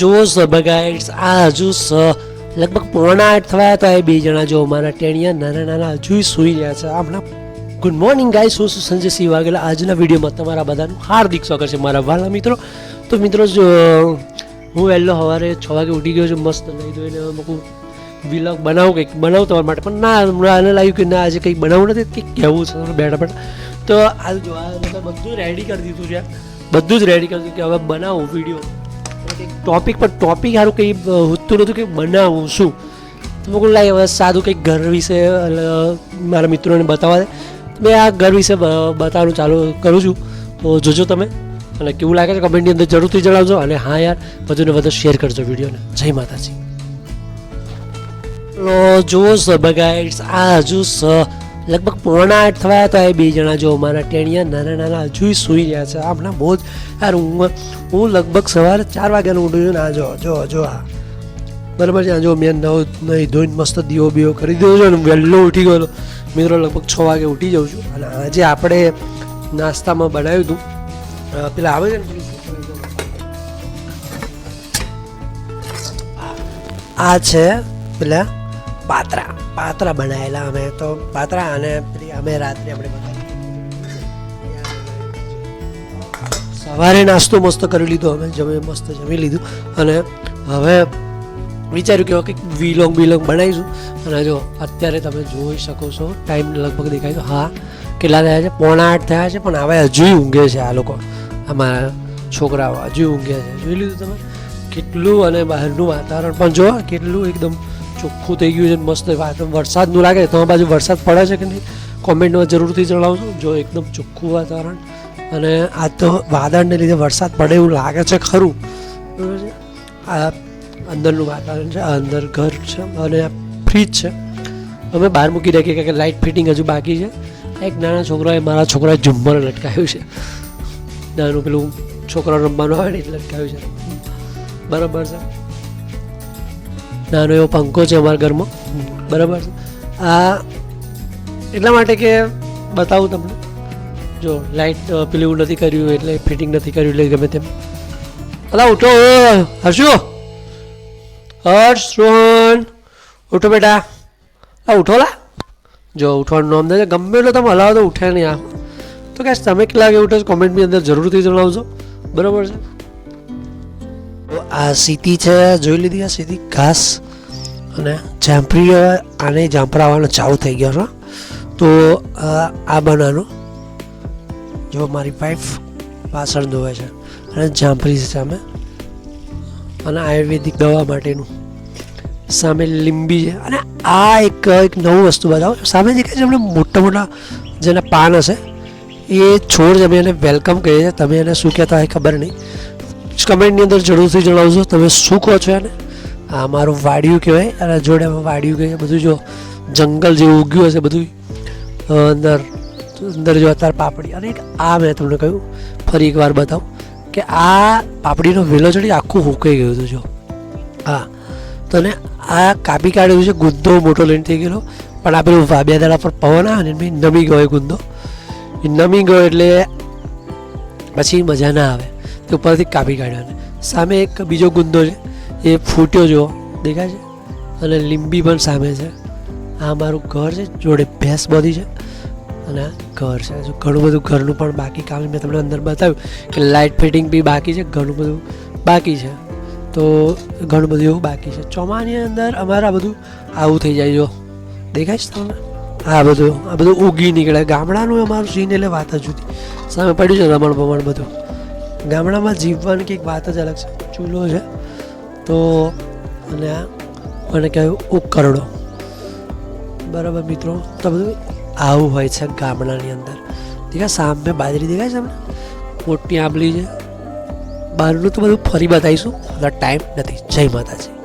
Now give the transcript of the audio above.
જુઓ સભા ગાઈડ્સ આ હજુ સ. લગભગ પોણા આઠ થયા તો એ બે જણા જો મારા ટેણિયા નાના નાના હજુ સૂઈ રહ્યા છે. હમણાં ગુડ મોર્નિંગ ગાઈસ હું છું સંજય સિંહ વાઘેલા. આજના વિડીયોમાં તમારા બધાનું હાર્દિક સ્વાગત છે મારા વાલા મિત્રો. તો મિત્રો, જો, હું વહેલો સવારે છ વાગે ઉઠી ગયો છું, મસ્ત ધોઈને હવે મૂકું વિલોગ બનાવું, કંઈક બનાવું તમારા માટે. પણ ના, હમણાં આને લાગ્યું કે ના, આજે કંઈક બનાવવું નથી, કંઈક કહેવું છે બેઠા બેઠા. તો આ જો, આ બધું રેડી કરી દીધું છે. બધું જ રેડી કરી દીધું કે હવે બનાવું વીડિયો ટોપિક પર ટોપિક સારું કંઈ હોતું નહોતું કે બનાવું, શું? તો મેં કહ્યું હવે સાદું કંઈક ઘર વિશે મારા મિત્રોને બતાવવા દે. મેં આ ઘર વિશે બતાવવાનું ચાલુ કરું છું. તો જોજો તમે. અને કેવું લાગે છે કમેન્ટની અંદર જરૂરથી જણાવજો. અને હા યાર, વધુને વધુ શેર કરજો વિડીયોને. જય માતાજી. જુઓ સભા ગાઈડ્સ આ હજુ લગભગ પોણા આઠ થયા હતા એ બે જણા જો મારા ટેણિયા નાના નાના હજુ સૂઈ રહ્યા છે. આપણા બહુ જ યાર હું હું લગભગ સવારે ચાર વાગ્યાનું ઉઠું છું ને આ જો જો જો આ. બરાબર છે, આ જો મેં નવ નહીં ધોઈને મસ્ત દીવો બીવો કરી દીધો છે ને વહેલો ઉઠી ગયો મિત્રો લગભગ છ વાગે ઉઠી જાઉં છું. અને આજે આપણે નાસ્તામાં બનાવ્યું હતું. પેલા આવે છે ને? આ છે પેલા પાત્રા. પાત્રા બનાવેલા અમે તો પાત્રા અને અમે રાત્રે આપણે સવારે નાસ્તો મસ્ત કરી લીધો અમે, જમે મસ્ત જમી લીધું. અને હવે વિચાર્યું કે કંઈક વિલોંગ વિલોંગ બનાવીશું. અને જો અત્યારે તમે જોઈ શકો છો ટાઈમ લગભગ દેખાય તો, હા, કેટલા થયા છે? પોણા આઠ થયા છે, પણ હવે હજુ ઊંઘે છે આ લોકો. અમારા છોકરાઓ હજુ ઊંઘે છે. જોઈ લીધું તમે? કેટલું અને બહારનું વાતાવરણ. પણ જો, કેટલું એકદમ ચોખ્ખું થઈ ગયું છે, મસ્ત વરસાદનું લાગે તો આ બાજુ વરસાદ પડે છે કે નહીં? કોમેન્ટમાં જરૂરથી જણાવજો, જો એકદમ ચોખ્ખું વાતાવરણ. અને આ તો વાદળને લીધે વરસાદ પડે એવું લાગે છે ખરું. આ અંદરનું વાતાવરણ છે અંદર ઘર છે, અને ફ્રીજ છે. અમે બહાર મૂકી રાખીએ કે લાઇટ ફિટિંગ હજુ બાકી છે. એક નાના છોકરાએ મારા છોકરાએ ઝુમ્મર લટકાવ્યું છે. નાનું પેલું છોકરા રમવાનું આવે ને લટકાવ્યું છે. બરાબર છે? નાનો એવો પંખો છે અમારા ઘરમાં. બરાબર આ એટલા માટે કે બતાવું તમને. જો લાઇટ પેલું નથી કર્યું, એટલે ફિટિંગ નથી કર્યું, એટલે ગમે તેમ. અલા, ઉઠો હર્ષુ. હર્ષ, રોહન. ઉઠો બેટા. આ ઉઠો લા જો, ઉઠવાનું નામ દે ગમે એટલો તમે હલાવો તો ઉઠે નહીં આ. તો કે તમે કેટલા વાગે ઉઠો કોમેન્ટની અંદર જરૂરથી જણાવજો. બરાબર છે? તો આ સીટી છે, જોઈ લીધી આ સીટી? ઘાસ અને જાંફરી આને જાંફરા આવવાનો ચાલુ થઈ ગયો છે. તો આ બનાવવાનું જો મારી વાઈફ વાસણ ધોવે છે અને જાંફરી છે સામે. અને આયુર્વેદિક દવા માટેનું. સામે લીંબી છે. અને આ એક એક નવું વસ્તુ બતાવો. સામે દેખાય છે આપણે મોટા મોટા જેના પાન હશે, એ છોડ જ અમે એને વેલકમ કહીએ છીએ. તમે એને શું કહેતા હોય ખબર નહીં. કમેન્ટની અંદર જરૂરથી જણાવજો. તમે શું કહો છો એને? આ મારું વાડિયું કહેવાય. અને જોડે વાડિયું કહીએ. બધું જો જંગલ જેવું ઉગ્યું હશે બધું અંદર અંદર જો અત્યારે પાપડી. અને આ મેં તમને કહ્યું, ફરી એકવાર બતાવું, કે આ પાપડીનો વેલો ચડી આખું હુકાઈ ગયું હતું જો. હા. તો ને આ કાપી કાઢ્યું છે, ગુંદો મોટો લઈને થઈ ગયેલો. પણ આ પેલું વાબ્યા દાડા પર પવન આવે ને નમી ગયો એ ગુંદો. નમી ગયો એટલે પછી મજા ના આવે. તો ઉપરથી કાપી કાઢ્યો સામે એક બીજો ગુંદો છે, એ ફૂટ્યો જુઓ દેખાય છે? અને લીંબી પણ સામે છે. આ મારું ઘર છે, જોડે ભેંસ બધી છે. અને ઘર છે. ઘણું બધું ઘરનું પણ બાકી કામ મેં તમને અંદર બતાવ્યું કે લાઇટ ફિટિંગ બી બાકી છે, ઘણું બધું બાકી છે. તો ઘણું બધું એવું બાકી છે. ચોમાની અંદર અમારે બધું આવું થઈ જાય, જો. દેખાય છે તમને? આ બધું આ બધું ઉગી નીકળે. ગામડાનું અમારું સીન એટલે વાત જ જુદી. સામે પડ્યું છે રમણ બમણ બધું. ગામડામાં જીવવાની કંઈક વાત જ અલગ છે. ચૂલો છે, તો અને આ મને કહ્યું? ઉકરડો બરાબર મિત્રો, તો બધું આવું હોય છે ગામડાની અંદર. દેખાય સામે બાજરી દેખાય છે તમને મોટી આંબલી છે. બહારનું તો બધું ફરી બતાવીશું. ટાઈમ નથી. જય માતાજી.